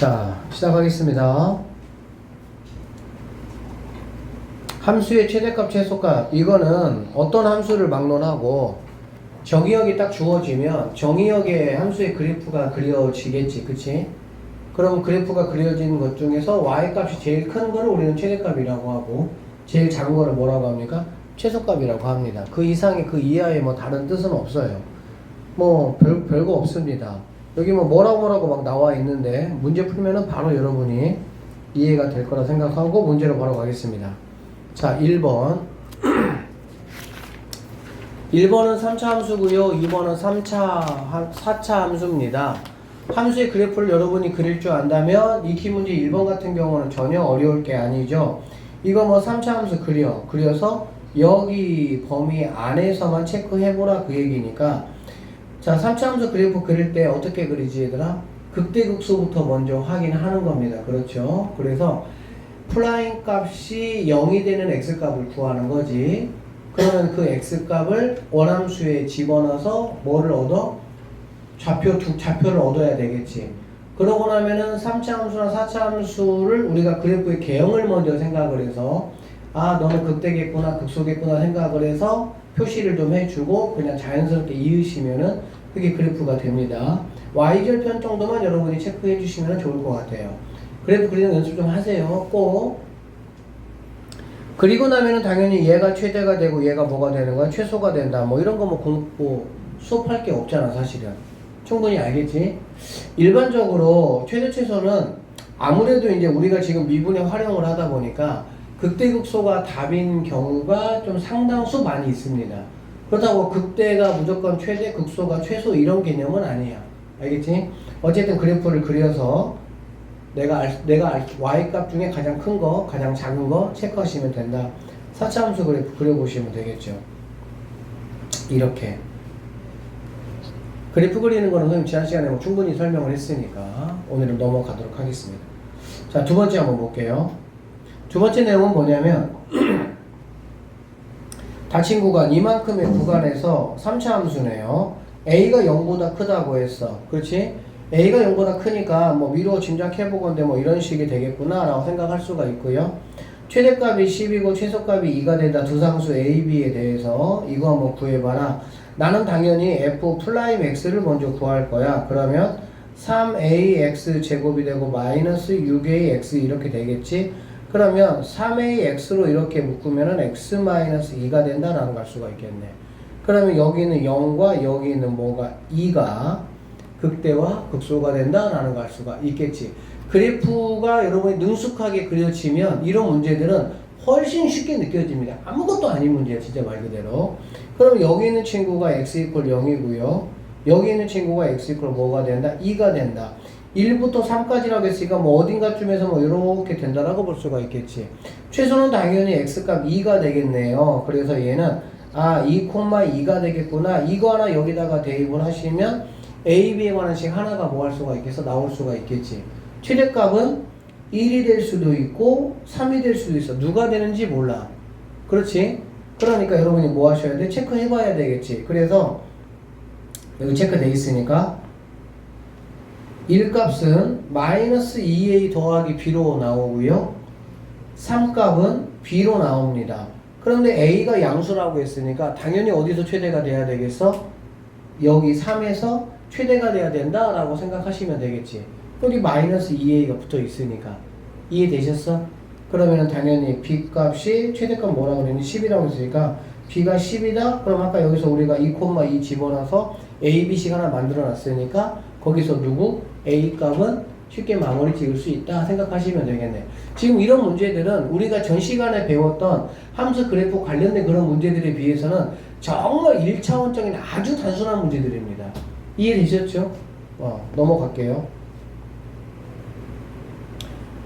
자, 시작하겠습니다. 함수의 최대값, 최소값. 이거는 어떤 함수를 막론하고 정의역이 딱 주어지면 정의역의 함수의 그래프가 그려지겠지. 그치? 그럼 그래프가 그려진 것 중에서 y값이 제일 큰 거를 우리는 최대값이라고 하고 제일 작은 거를 뭐라고 합니까? 최소값이라고 합니다. 그 이상의 그 이하의 뭐 다른 뜻은 없어요. 뭐 별, 별거 없습니다. 여기 뭐 뭐라고 뭐라고 막 나와 있는데 문제 풀면은 바로 여러분이 이해가 될 거라 생각하고 문제로 바로 가겠습니다. 자, 1번. 1번은 3차 함수고요. 2번은 3차 4차 함수입니다. 함수의 그래프를 여러분이 그릴 줄 안다면 익히 문제 1번 같은 경우는 전혀 어려울 게 아니죠. 이거 뭐 3차 함수 그려. 그려서 여기 범위 안에서만 체크해 보라 그 얘기니까 자 3차 함수 그래프 그릴 때 어떻게 그리지 얘들아? 극대극소부터 먼저 확인하는 겁니다. 그렇죠? 그래서 플라잉 값이 0이 되는 x 값을 구하는 거지. 그러면 그 x 값을 원함수에 집어넣어서 뭐를 얻어? 좌표 두 좌표를 얻어야 되겠지. 그러고 나면은 3차 함수나 4차 함수를 우리가 그래프의 개형을 먼저 생각을 해서 아 너는 극대겠구나 극소겠구나 생각을 해서 표시를 좀 해주고 그냥 자연스럽게 이으시면은 그게 그래프가 됩니다. y절편 정도만 여러분이 체크해 주시면 좋을 것 같아요. 그래프 그리는 연습 좀 하세요. 꼭. 그리고 나면은 당연히 얘가 최대가 되고 얘가 뭐가 되는 거야? 최소가 된다. 뭐 이런 거뭐 공부 수업할 게 없잖아, 사실은. 충분히 알겠지? 일반적으로 최대 최소는 아무래도 이제 우리가 지금 미분에 활용을 하다 보니까 극대극소가 답인 경우가 좀 상당수 많이 있습니다. 그렇다고 극대가 무조건 최대, 극소가 최소 이런 개념은 아니야. 알겠지? 어쨌든 그래프를 그려서 내가 알, 내가 알, y 값 중에 가장 큰 거, 가장 작은 거 체크하시면 된다. 4차 함수 그래프 그려보시면 되겠죠. 이렇게. 그래프 그리는 거는 선생님 지난 시간에 뭐 충분히 설명을 했으니까 오늘은 넘어가도록 하겠습니다. 자, 두 번째 한번 볼게요. 두 번째 내용은 뭐냐면 닫힌 구간 이만큼의 구간에서 3차 함수네요. a가 0보다 크다고 했어. 그렇지? a가 0보다 크니까 뭐 미루어 짐작해보건데 뭐 이런 식이 되겠구나 라고 생각할 수가 있고요. 최대값이 10이고 최소값이 2가 된다. 두 상수 a, b에 대해서 이거 한번 구해봐라. 나는 당연히 f 플라임 x를 먼저 구할 거야. 그러면 3ax 제곱이 되고 마이너스 6ax 이렇게 되겠지. 그러면 3ax로 이렇게 묶으면은 x-2가 된다라는 걸 수가 있겠네. 그러면 여기는 0과 여기는 뭐가 2가 극대와 극소가 된다라는 걸알 수가 있겠지. 그래프가 여러분이 능숙하게 그려지면 이런 문제들은 훨씬 쉽게 느껴집니다. 아무것도 아닌 문제야, 진짜 말 그대로. 그럼 여기 있는 친구가 x 이퀄 0이고요. 여기 있는 친구가 x 이퀄 뭐가 된다? 2가 된다. 1부터 3까지라고 했으니까 뭐 어딘가쯤에서 뭐 이렇게 된다라고 볼 수가 있겠지. 최소는 당연히 x값 2가 되겠네요. 그래서 얘는 아 2,2가 되겠구나. 이거 하나 여기다가 대입을 하시면 a, b에 관한 식 하나가 뭐 할 수가 있겠어? 나올 수가 있겠지. 최대값은 1이 될 수도 있고 3이 될 수도 있어. 누가 되는지 몰라. 그렇지? 그러니까 여러분이 뭐 하셔야 돼? 체크해 봐야 되겠지. 그래서 여기 체크돼 있으니까 1값은 마이너스 2a 더하기 b로 나오고요. 3값은 b로 나옵니다. 그런데 a가 양수라고 했으니까 당연히 어디서 최대가 돼야 되겠어? 여기 3에서 최대가 돼야 된다 라고 생각하시면 되겠지. 여기 마이너스 2a가 붙어 있으니까. 이해되셨어? 그러면 당연히 b 값이 최대값 뭐라고 그랬니? 10이라고 했으니까 b가 10이다? 그럼 아까 여기서 우리가 2,2 집어넣어서 a, b씩 하나 만들어 놨으니까 거기서 누구? A 값은 쉽게 마무리 지을 수 있다 생각하시면 되겠네. 지금 이런 문제들은 우리가 전 시간에 배웠던 함수 그래프 관련된 그런 문제들에 비해서는 정말 1차원적인 아주 단순한 문제들입니다. 이해되셨죠? 어, 넘어갈게요.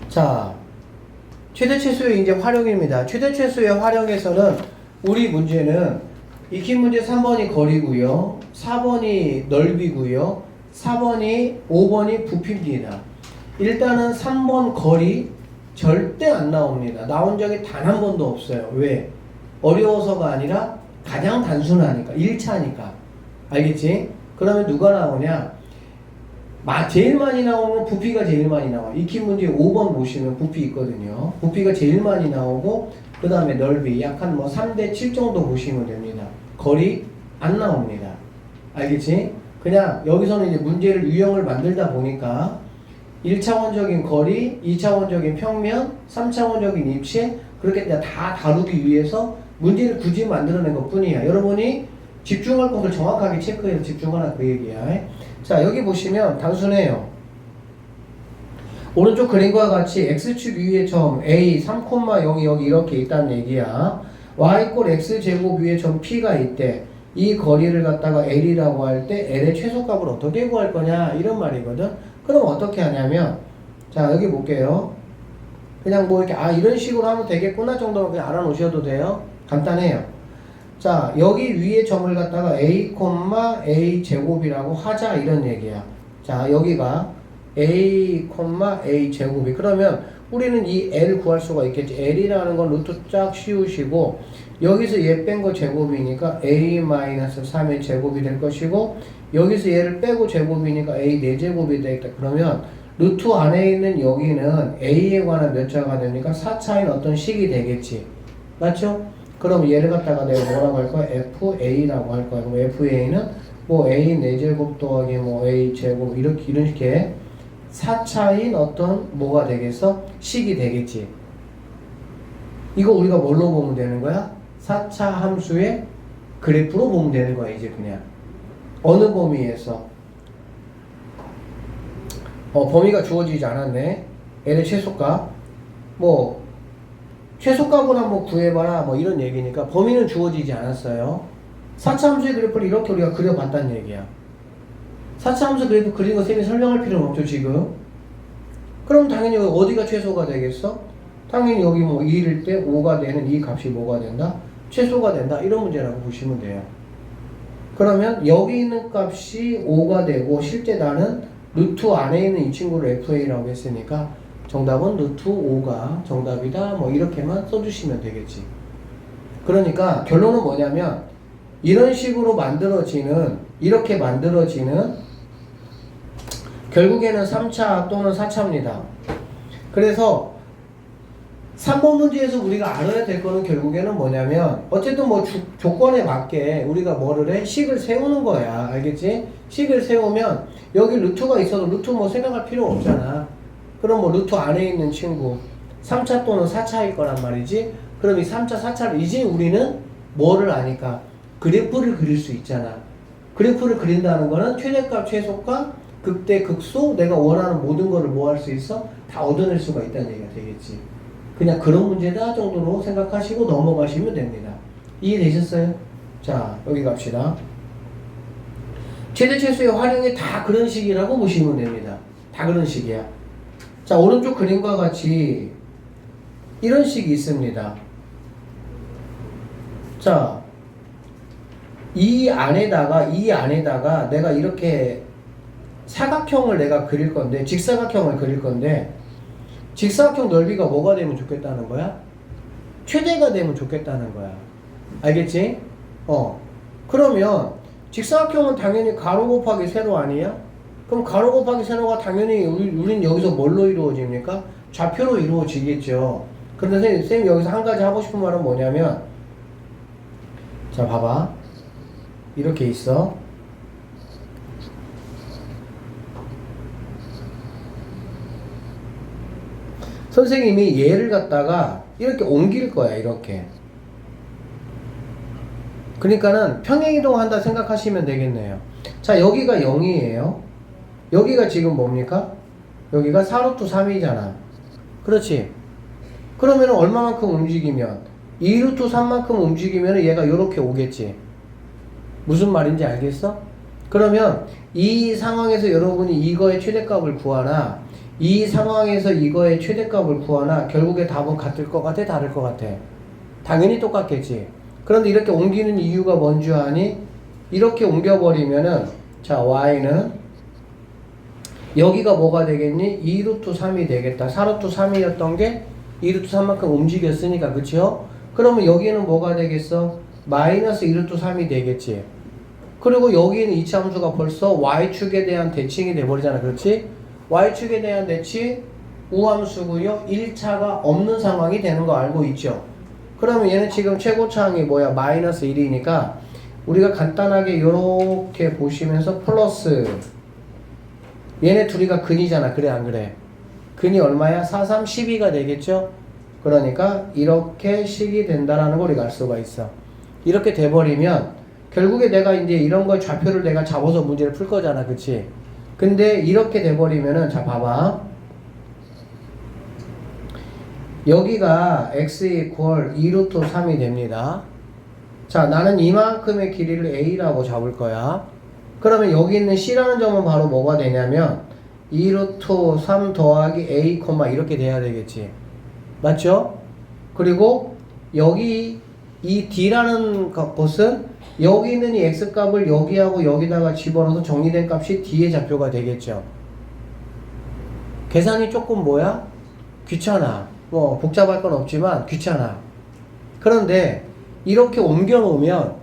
자, 최대 최소의 이제 활용입니다. 최대 최소의 활용에서는 우리 문제는 익힌 문제 3번이 거리고요. 4번이 넓이고요. 4번이 5번이 부피입니다. 일단은 3번 거리 절대 안 나옵니다. 나온 적이 단 한 번도 없어요. 왜? 어려워서가 아니라 가장 단순하니까 1차니까. 알겠지? 그러면 누가 나오냐? 마, 제일 많이 나오는 부피가 제일 많이 나와. 익히 문제 5번 보시면 부피 있거든요. 부피가 제일 많이 나오고, 그 다음에 넓이 약한 뭐 3대 7 정도 보시면 됩니다. 거리 안 나옵니다. 알겠지? 그냥 여기서는 이제 문제를 유형을 만들다 보니까 1차원적인 거리, 2차원적인 평면, 3차원적인 입체, 그렇게 그냥 다 다루기 위해서 문제를 굳이 만들어낸 것 뿐이야. 여러분이 집중할 것을 정확하게 체크해서 집중하라 그 얘기야. 자, 여기 보시면 단순해요. 오른쪽 그림과 같이 x축 위의 점 a 3,0이 여기 이렇게 있다는 얘기야. y 꼴 x제곱 위의 점 p가 있대. 이 거리를 갖다가 l이라고 할 때 l의 최소값을 어떻게 구할 거냐 이런 말이거든. 그럼 어떻게 하냐면 자 여기 볼게요. 그냥 뭐 이렇게 아 이런 식으로 하면 되겠구나 정도로 그냥 알아놓으셔도 돼요. 간단해요. 자 여기 위에 점을 갖다가 a, a 제곱이라고 하자 이런 얘기야. 자 여기가 a, a 제곱이 그러면 우리는 이 l 구할 수가 있겠지. l이라는 건 루트 쫙 씌우시고 여기서 얘 뺀 거 제곱이니까 a-3의 제곱이 될 것이고 여기서 얘를 빼고 제곱이니까 a 4제곱이 되겠다. 그러면 루트 안에 있는 여기는 a에 관한 몇 자가 되니까 4차인 어떤 식이 되겠지. 맞죠? 그럼 얘를 갖다가 내가 뭐라고 할 거야? fa라고 할 거야. 그럼 fa는 뭐 a 4제곱 더하기 뭐 a 제곱 이렇게 이렇게 4차인 어떤 뭐가 되겠어? 식이 되겠지. 이거 우리가 뭘로 보면 되는 거야? 4차 함수의 그래프로 보면 되는 거야, 이제 그냥. 어느 범위에서? 어, 범위가 주어지지 않았네. L의 최소값. 뭐, 최소값을 한번 구해봐라. 뭐 이런 얘기니까 범위는 주어지지 않았어요. 4차 함수의 그래프를 이렇게 우리가 그려봤다는 얘기야. 4차 함수 그래프 그린 거 쌤이 설명할 필요는 없죠, 지금. 그럼 당연히 어디가 최소가 되겠어? 당연히 여기 뭐 2일 때 5가 되는 이 값이 뭐가 된다? 최소가 된다. 이런 문제라고 보시면 돼요. 그러면 여기 있는 값이 5가 되고 실제 나는 루트 안에 있는 이 친구를 FA라고 했으니까 정답은 루트 5가 정답이다. 뭐 이렇게만 써주시면 되겠지. 그러니까 결론은 뭐냐면 이런 식으로 만들어지는 이렇게 만들어지는 결국에는 3차 또는 4차입니다. 그래서 3번 문제에서 우리가 알아야 될 거는 결국에는 뭐냐면 어쨌든 뭐 주- 조건에 맞게 우리가 뭐를 해? 식을 세우는 거야. 알겠지? 식을 세우면 여기 루트가 있어도 루트 뭐 생각할 필요 없잖아. 그럼 뭐 루트 안에 있는 친구 3차 또는 4차일 거란 말이지. 그럼 이 3차, 4차를 이제 우리는 뭐를 아니까 그래프를 그릴 수 있잖아. 그래프를 그린다는 거는 최대값, 최소값, 극대, 극소 내가 원하는 모든 거를 뭐 할 수 있어? 다 얻어낼 수가 있다는 얘기가 되겠지. 그냥 그런 문제다 정도로 생각하시고 넘어가시면 됩니다. 이해되셨어요? 자, 여기 갑시다. 최대 최소의 활용이 다 그런 식이라고 보시면 됩니다. 다 그런 식이야. 자, 오른쪽 그림과 같이 이런 식이 있습니다. 자, 이 안에다가, 이 안에다가 내가 이렇게 사각형을 내가 그릴 건데, 직사각형을 그릴 건데, 직사각형 넓이가 뭐가 되면 좋겠다는 거야? 최대가 되면 좋겠다는 거야. 알겠지? 어. 그러면 직사각형은 당연히 가로 곱하기 세로 아니야? 그럼 가로 곱하기 세로가 당연히 우리, 우린 여기서 뭘로 이루어집니까? 좌표로 이루어지겠죠. 그런데 선생님, 선생님 여기서 한 가지 하고 싶은 말은 뭐냐면 자 봐봐 이렇게 있어 선생님이 얘를 갖다가 이렇게 옮길 거야 이렇게. 그러니까는 평행이동 한다 생각하시면 되겠네요. 자 여기가 0이에요. 여기가 지금 뭡니까? 여기가 4루트 3이잖아. 그렇지? 그러면 얼마만큼 움직이면? 2루트 3만큼 움직이면 얘가 이렇게 오겠지. 무슨 말인지 알겠어? 그러면 이 상황에서 여러분이 이거의 최대값을 구하나 이 상황에서 이거의 최대값을 구하나 결국에 답은 같을 것 같아 다를 것 같아 당연히 똑같겠지 그런데 이렇게 옮기는 이유가 뭔지 아니? 이렇게 옮겨버리면은 자 y는 여기가 뭐가 되겠니? 2루트 3이 되겠다 4루트 3이었던 게 2루트 3만큼 움직였으니까 그치요? 그러면 여기는 뭐가 되겠어? 마이너스 2루트 3이 되겠지 그리고 여기 있는 이차 함수가 벌써 y축에 대한 대칭이 돼버리잖아. 그렇지? Y축에 대한 대칭 우함수고요. 1차가 없는 상황이 되는 거 알고 있죠? 그러면 얘는 지금 최고차항이 뭐야? 마이너스 1이니까 우리가 간단하게 이렇게 보시면서 플러스 얘네 둘이가 근이잖아. 그래 안 그래? 근이 얼마야? 4, 3, 12가 되겠죠? 그러니까 이렇게 식이 된다라는 걸 우리가 알 수가 있어. 이렇게 돼버리면 결국에 내가 이제 이런 걸 좌표를 내가 잡아서 문제를 풀 거잖아. 그치? 근데 이렇게 돼버리면은 자 봐봐. 여기가 x 이퀄 2루트 3이 됩니다. 자, 나는 이만큼의 길이를 a라고 잡을 거야. 그러면 여기 있는 c라는 점은 바로 뭐가 되냐면 2루트 3 더하기 a, 이렇게 돼야 되겠지. 맞죠? 그리고 여기 이 d라는 것- 것은 여기 있는 이 x 값을 여기하고 여기다가 집어넣어서 정리된 값이 d의 좌표가 되겠죠. 계산이 조금 뭐야? 귀찮아. 뭐 복잡할 건 없지만 귀찮아. 그런데 이렇게 옮겨 놓으면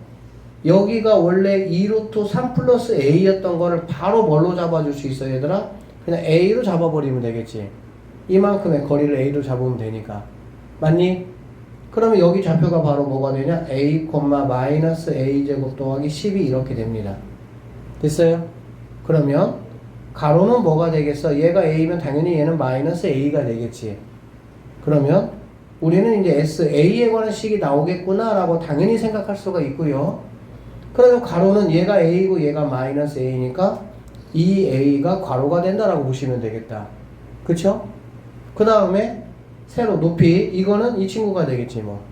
여기가 원래 2루트 3 플러스 a였던 거를 바로 뭘로 잡아줄 수 있어 얘들아? 그냥 a로 잡아버리면 되겠지. 이만큼의 거리를 a로 잡으면 되니까. 맞니? 그러면 여기 좌표가 바로 뭐가 되냐? a, 마이너스 a 제곱 더하기 10이 이렇게 됩니다. 됐어요? 그러면 가로는 뭐가 되겠어? 얘가 a면 당연히 얘는 마이너스 a가 되겠지. 그러면 우리는 이제 s, a에 관한 식이 나오겠구나라고 당연히 생각할 수가 있고요. 그러면 가로는 얘가 a고 얘가 마이너스 a니까 이 a가 괄호가 된다라고 보시면 되겠다. 그쵸? 그 다음에 세로 높이 이거는 이 친구가 되겠지 뭐.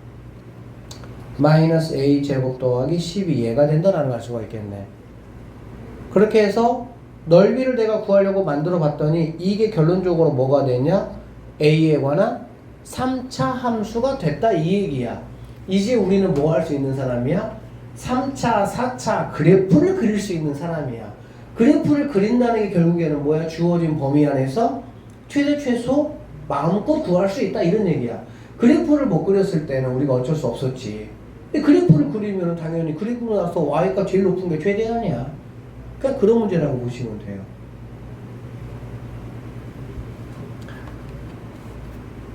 마이너스 a 제곱 더하기 12 얘가 된다라는 걸알 수가 있겠네. 그렇게 해서 넓이를 내가 구하려고 만들어 봤더니 이게 결론적으로 뭐가 되냐? A에 관한 3차 함수가 됐다 이 얘기야. 이제 우리는 뭐 할 수 있는 사람이야? 3차 4차 그래프를 그릴 수 있는 사람이야. 그래프를 그린다는 게 결국에는 뭐야? 주어진 범위 안에서 최대 최소 마음껏 구할 수 있다 이런 얘기야. 그래프를 못 그렸을 때는 우리가 어쩔 수 없었지. 근데 그래프를 그리면 당연히 그리고 나서 y가 제일 높은 게 최대한이야. 그냥 그런 문제라고 보시면 돼요.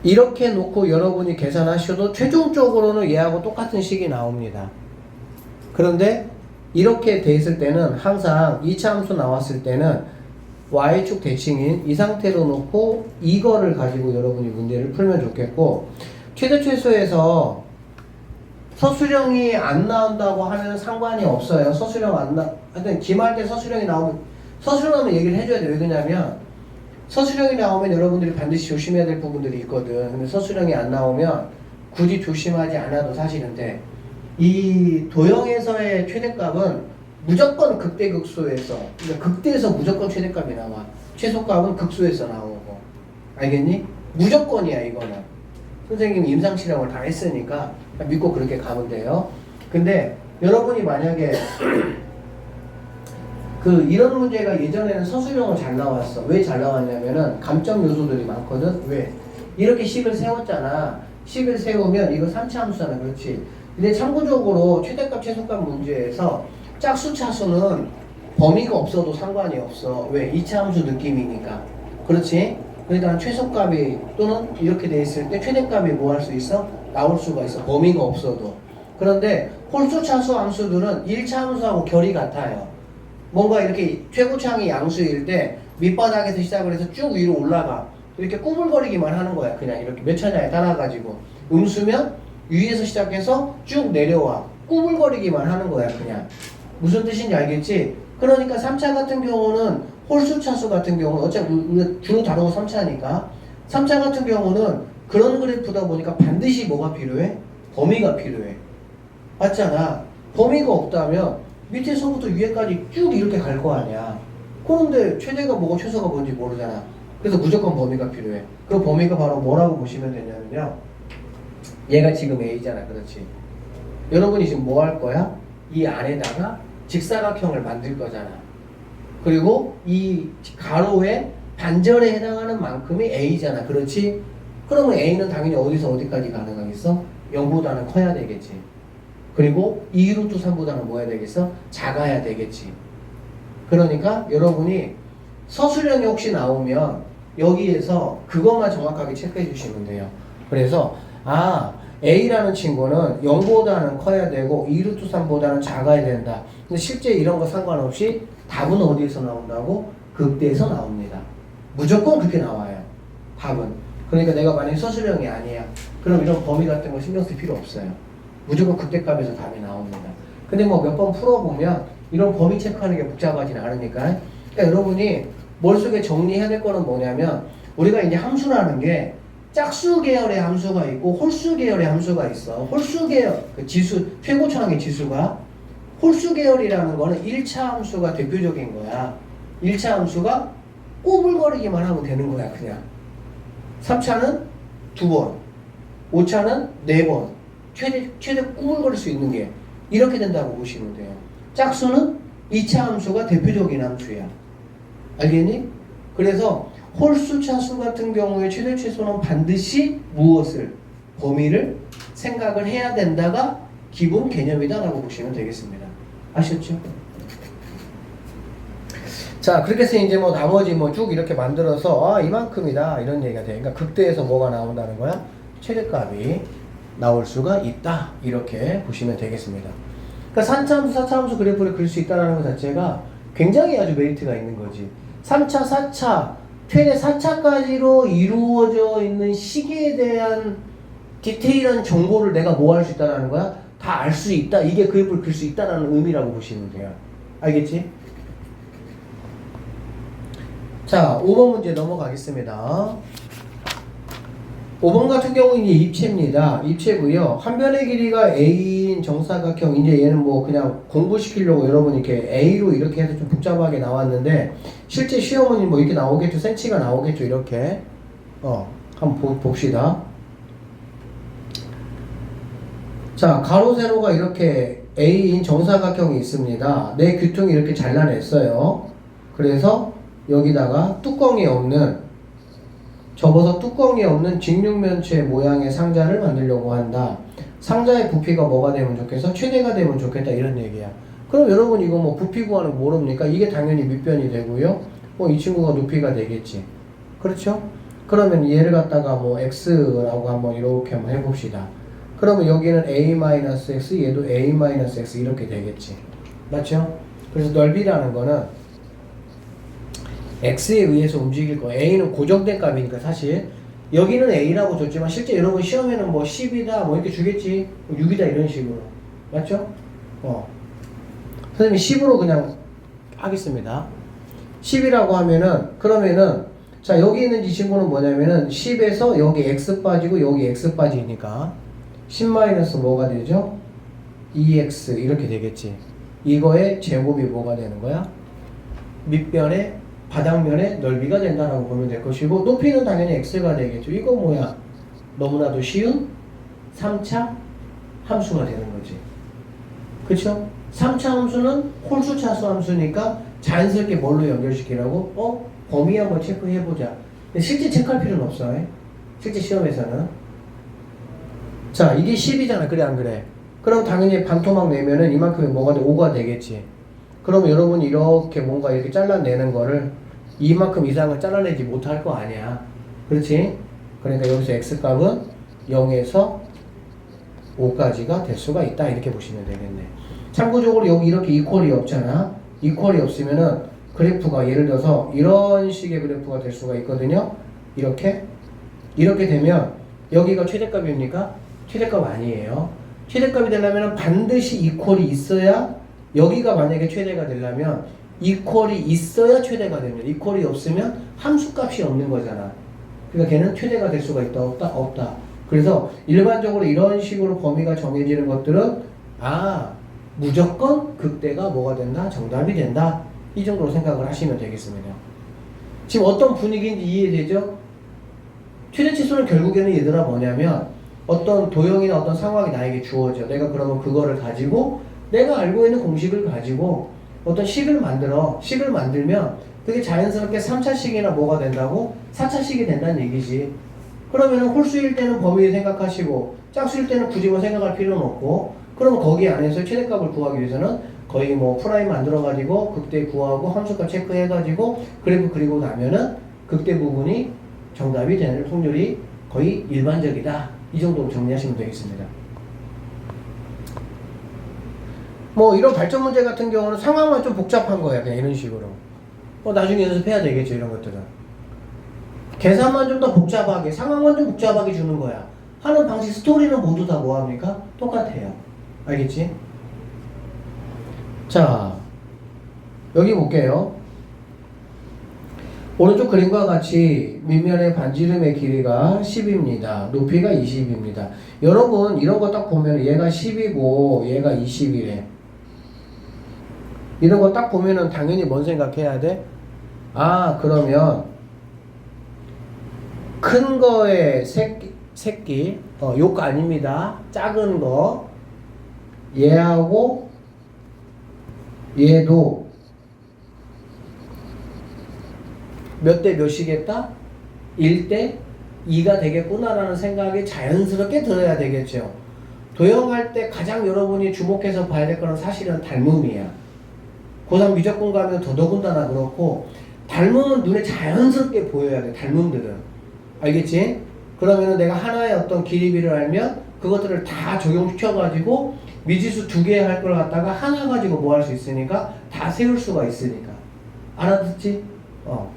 이렇게 놓고 여러분이 계산하셔도 최종적으로는 얘하고 똑같은 식이 나옵니다. 그런데 이렇게 돼 있을 때는 항상 2차 함수 나왔을 때는 y축 대칭인 이 상태로 놓고 이거를 가지고 여러분이 문제를 풀면 좋겠고 최대 최소에서 서술형이 안 나온다고 하면 상관이 없어요. 서술형 안 나, 하여튼 기말 때 서술형이 나오면 서술형은 얘기를 해줘야 돼. 왜 그러냐면 서술형이 나오면 여러분들이 반드시 조심해야 될 부분들이 있거든. 근데 서술형이 안 나오면 굳이 조심하지 않아도 사실은 돼. 이 도형에서의 최대값은 무조건 극대 극소에서 그러니까 극대에서 무조건 최대값이 나와. 최소값은 극소에서 나오고. 알겠니? 무조건이야 이거는. 선생님이 임상 실험을 다 했으니까 믿고 그렇게 가면 돼요. 근데 여러분이 만약에 그 이런 문제가 예전에는 서술형을 잘 나왔어. 왜 잘 나왔냐면은 감점 요소들이 많거든. 왜? 이렇게 식을 세웠잖아. 식을 세우면 이거 3차 함수잖아. 그렇지? 근데 참고적으로 최대값 최소값 문제에서 짝수 차수는 범위가 없어도 상관이 없어. 왜? 2차 함수 느낌이니까. 그렇지? 그러니까 최소값이 또는 이렇게 돼 있을 때 최대값이 뭐 할 수 있어? 나올 수가 있어. 범위가 없어도. 그런데 홀수 차수 함수들은 1차 함수하고 결이 같아요. 뭔가 이렇게 최고차항이 양수일 때 밑바닥에서 시작을 해서 쭉 위로 올라가. 이렇게 꾸불거리기만 하는 거야. 그냥 이렇게 몇 차냐에 따라가지고. 음수면 위에서 시작해서 쭉 내려와. 꾸불거리기만 하는 거야. 그냥. 무슨 뜻인지 알겠지? 그러니까 3차 같은 경우는 홀수 차수 같은 경우는 어차피 우리가 주로 다루고 3차니까 3차 같은 경우는 그런 그래프다 보니까 반드시 뭐가 필요해? 범위가 필요해. 맞잖아. 범위가 없다면 밑에서부터 위에까지 쭉 이렇게 갈 거 아니야. 그런데 최대가 뭐고 최소가 뭔지 모르잖아. 그래서 무조건 범위가 필요해. 그 범위가 바로 뭐라고 보시면 되냐면요. 얘가 지금 A잖아. 그렇지. 여러분이 지금 뭐 할 거야? 이 안에다가 직사각형을 만들 거잖아. 그리고 이 가로의 반절에 해당하는 만큼이 A잖아. 그렇지? 그러면 A는 당연히 어디서 어디까지 가능하겠어? 0보다는 커야 되겠지. 그리고 2루트 3보다는 뭐 해야 되겠어? 작아야 되겠지. 그러니까 여러분이 서술형이 혹시 나오면 여기에서 그것만 정확하게 체크해 주시면 돼요. 그래서 아 A라는 친구는 0보다는 커야 되고 2루트 3보다는 작아야 된다. 근데 실제 이런 거 상관없이 답은 어디에서 나온다고? 극대에서 나옵니다. 무조건 그렇게 나와요. 답은. 그러니까 내가 만약에 서술형이 아니야. 그럼 이런 범위 같은 거 신경 쓸 필요 없어요. 무조건 극대값에서 답이 나옵니다. 근데 뭐 몇 번 풀어보면 이런 범위 체크하는 게 복잡하진 않으니까. 그러니까 여러분이 머릿속에 정리해야 될 거는 뭐냐면 우리가 이제 함수라는 게 짝수 계열의 함수가 있고 홀수 계열의 함수가 있어. 홀수 계열, 그 지수, 최고차항의 지수가 홀수 계열이라는 거는 1차 함수가 대표적인 거야. 1차 함수가 꼬불거리기만 하면 되는 거야, 그냥. 3차는 두 번, 5차는 네 번. 최대, 최대 꼬불거릴 수 있는 게 이렇게 된다고 보시면 돼요. 짝수는 2차 함수가 대표적인 함수야. 알겠니? 그래수 홀수 차수 같은 경우에 최대 최소는 반드시 무엇을 범위를 생각을 해야 된다가 기본 개념이다라고 보시면 되겠습니다. 아셨죠? 자 그렇게 해서 이제 뭐 나머지 뭐 쭉 이렇게 만들어서 아 이만큼이다 이런 얘기가 돼. 그러니까 극대에서 뭐가 나온다는 거야? 최대값이 나올 수가 있다 이렇게 보시면 되겠습니다. 그러니까 3차함수, 4차함수 그래프를 그릴 수 있다는 것 자체가 굉장히 아주 메리트가 있는 거지. 3차, 4차, 최대 4차까지로 이루어져 있는 시기에 대한 디테일한 정보를 내가 뭐 할 수 있다는 거야? 다 알 수 있다. 이게 그래프를 그릴 수 있다는 의미라고 보시면 돼요. 알겠지? 자, 5번 문제 넘어가겠습니다. 5번 같은 경우는 이제 입체입니다. 입체고요. 한 변의 길이가 A인 정사각형. 이제 얘는 뭐 그냥 공부시키려고 여러분이 이렇게 A로 이렇게 해서 좀 복잡하게 나왔는데 실제 시험은 뭐 이렇게 나오겠죠. 센치가 나오겠죠. 이렇게. 어, 한번 보, 봅시다. 자, 가로 세로가 이렇게 A인 정사각형이 있습니다. 내 규통이 이렇게 잘라냈어요. 그래서 여기다가 뚜껑이 없는 접어서 뚜껑이 없는 직육면체 모양의 상자를 만들려고 한다. 상자의 부피가 뭐가 되면 좋겠어? 최대가 되면 좋겠다 이런 얘기야. 그럼 여러분 이거 뭐 부피 구하는 거 모릅니까? 이게 당연히 밑변이 되고요. 뭐 이 친구가 높이가 되겠지. 그렇죠? 그러면 얘를 갖다가 뭐 x라고 한번 이렇게 한번 해봅시다. 그러면 여기는 a-x, 얘도 a-x 이렇게 되겠지. 맞죠? 그래서 넓이라는 거는 x에 의해서 움직일 거. a는 고정된 값이니까 사실 여기는 a라고 줬지만 실제 여러분 시험에는 뭐 10이다 뭐 이렇게 주겠지. 6이다 이런 식으로. 맞죠? 어. 선생님이 10으로 그냥 하겠습니다. 10이라고 하면은 그러면은 자 여기 있는 이 친구는 뭐냐면은 10에서 여기 x 빠지고 여기 x 빠지니까 10 마이너스 뭐가 되죠? 2x 이렇게 되겠지. 이거의 제곱이 뭐가 되는 거야? 밑변의 바닥면의 넓이가 된다라고 보면 될 것이고 높이는 당연히 x가 되겠죠. 이거 뭐야? 너무나도 쉬운 3차 함수가 되는 거지. 그쵸? 3차 함수는 홀수 차수 함수니까 자연스럽게 뭘로 연결시키라고? 어? 범위 한번 체크해보자. 실제 체크할 필요는 없어. 실제 시험에서는. 자, 이게 10이잖아. 그래, 안 그래? 그럼 당연히 반토막 내면은 이만큼이 뭐가 돼? 5가 되겠지. 그러면 여러분이 이렇게 뭔가 이렇게 잘라내는 거를 이만큼 이상을 잘라내지 못할 거 아니야. 그렇지? 그러니까 여기서 x값은 0에서 5까지가 될 수가 있다. 이렇게 보시면 되겠네. 참고적으로 여기 이렇게 이퀄이 없잖아. 이퀄이 없으면은 그래프가 예를 들어서 이런 식의 그래프가 될 수가 있거든요. 이렇게. 이렇게 되면 여기가 최대값입니까? 최대값 아니에요. 최대값이 되려면 반드시 이퀄이 있어야 여기가 만약에 최대가 되려면 이퀄이 있어야 최대가 됩니다. 이퀄이 없으면 함수값이 없는 거잖아. 그러니까 걔는 최대가 될 수가 있다 없다 없다. 그래서 일반적으로 이런 식으로 범위가 정해지는 것들은 아 무조건 극대가 뭐가 된다 정답이 된다 이 정도로 생각을 하시면 되겠습니다. 지금 어떤 분위기인지 이해되죠? 최대치수는 결국에는 얘들아 뭐냐면 어떤 도형이나 어떤 상황이 나에게 주어져. 내가 그러면 그거를 가지고 내가 알고 있는 공식을 가지고 어떤 식을 만들어. 식을 만들면 그게 자연스럽게 3차식이나 뭐가 된다고? 4차식이 된다는 얘기지. 그러면은 홀수일 때는 범위를 생각하시고 짝수일 때는 굳이 뭐 생각할 필요는 없고 그러면 거기 안에서 최대값을 구하기 위해서는 거의 뭐 프라임 만들어 가지고 극대 구하고 함수값 체크해 가지고 그래프 그리고 나면은 극대 부분이 정답이 되는 확률이 거의 일반적이다. 이 정도로 정리하시면 되겠습니다. 뭐 이런 발전 문제 같은 경우는 상황만 좀 복잡한 거야. 그냥 이런 식으로. 뭐 나중에 연습해야 되겠죠. 이런 것들은. 계산만 좀 더 복잡하게, 상황만 좀 복잡하게 주는 거야. 하는 방식, 스토리는 모두 다 뭐합니까? 똑같아요. 알겠지? 자, 여기 볼게요. 오른쪽 그림과 같이 밑면의 반지름의 길이가 10입니다. 높이가 20입니다. 여러분, 이런 거 딱 보면 얘가 10이고 얘가 20이래. 이런 거 딱 보면은 당연히 뭔 생각해야 돼? 아, 그러면 큰 거의 새끼, 새끼 어, 요거 아닙니다. 작은 거 얘하고 얘도 몇 대 몇이겠다? 1대 2가 되겠구나라는 생각이 자연스럽게 들어야 되겠죠. 도형할 때 가장 여러분이 주목해서 봐야 될 거는 사실은 닮음이야. 고3 미적분 가면 더더군다나 그렇고 닮음은 눈에 자연스럽게 보여야 돼. 닮음들은. 알겠지? 그러면은 내가 하나의 어떤 길이비를 알면 그것들을 다 적용시켜가지고 미지수 두 개 할 걸 갖다가 하나 가지고 뭐 할 수 있으니까 다 세울 수가 있으니까. 알아듣지? 어.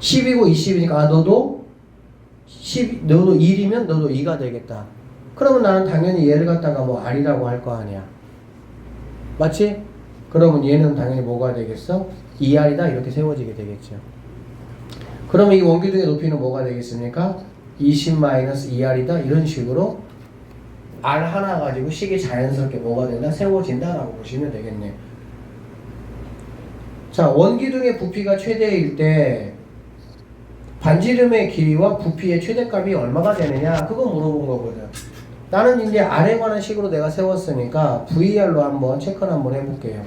10이고 20이니까 아 너도 10 너도 1이면 너도 2가 되겠다. 그러면 나는 당연히 얘를 갖다가 뭐 R이라고 할 거 아니야. 맞지? 그러면 얘는 당연히 뭐가 되겠어? 2R이다 이렇게 세워지게 되겠죠. 그러면 이 원기둥의 높이는 뭐가 되겠습니까? 20-2R이다 이런 식으로 R 하나 가지고 식이 자연스럽게 뭐가 된다? 세워진다라고 보시면 되겠네요. 자, 원기둥의 부피가 최대일 때 반지름의 길이와 부피의 최대값이 얼마가 되느냐? 그거 물어본 거거든. 나는 이제 R에 관한 식으로 내가 세웠으니까 VR로 한번 체크를 한번 해볼게요.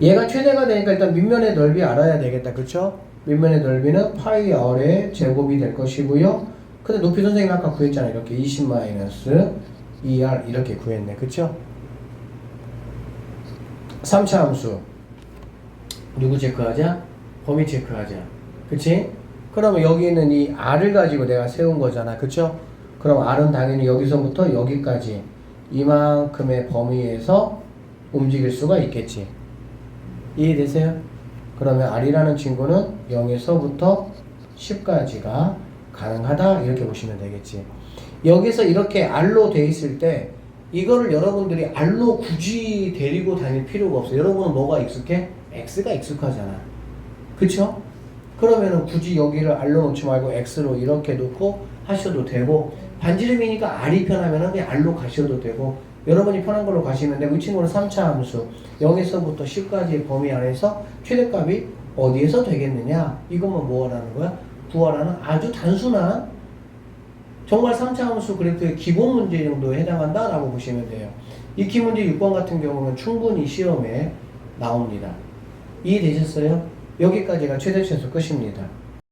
얘가 최대가 되니까 일단 밑면의 넓이 알아야 되겠다. 그쵸? 밑면의 넓이는 파이 R의 제곱이 될 것이고요. 근데 높이 선생님 아까 구했잖아. 이렇게 20 마이너스 2R 이렇게 구했네. 그쵸? 3차 함수. 누구 체크하자? 범위 체크하자. 그치? 그러면 여기 있는 이 R을 가지고 내가 세운 거잖아. 그쵸? 그럼 R은 당연히 여기서부터 여기까지 이만큼의 범위에서 움직일 수가 있겠지. 이해되세요? 그러면 R이라는 친구는 0에서부터 10까지가 가능하다 이렇게 보시면 되겠지. 여기서 이렇게 R로 돼 있을 때 이거를 여러분들이 R로 굳이 데리고 다닐 필요가 없어요. 여러분은 뭐가 익숙해? X가 익숙하잖아. 그쵸? 그러면은 굳이 여기를 R로 놓지 말고 X로 이렇게 놓고 하셔도 되고 반지름이니까 R이 편하면은 그냥 R로 가셔도 되고 여러분이 편한 걸로 되고 이 친구는 3차 함수 0에서부터 10까지의 범위 안에서 최대값이 어디에서 되겠느냐 이것만 뭐하라는 거야? 구하라는 아주 단순한 정말 3차 함수 그래프의 기본 문제 정도에 해당한다 라고 보시면 돼요. 익히 문제 6번 같은 경우는 충분히 시험에 나옵니다. 이해되셨어요? 여기까지가 최대 최소 끝입니다.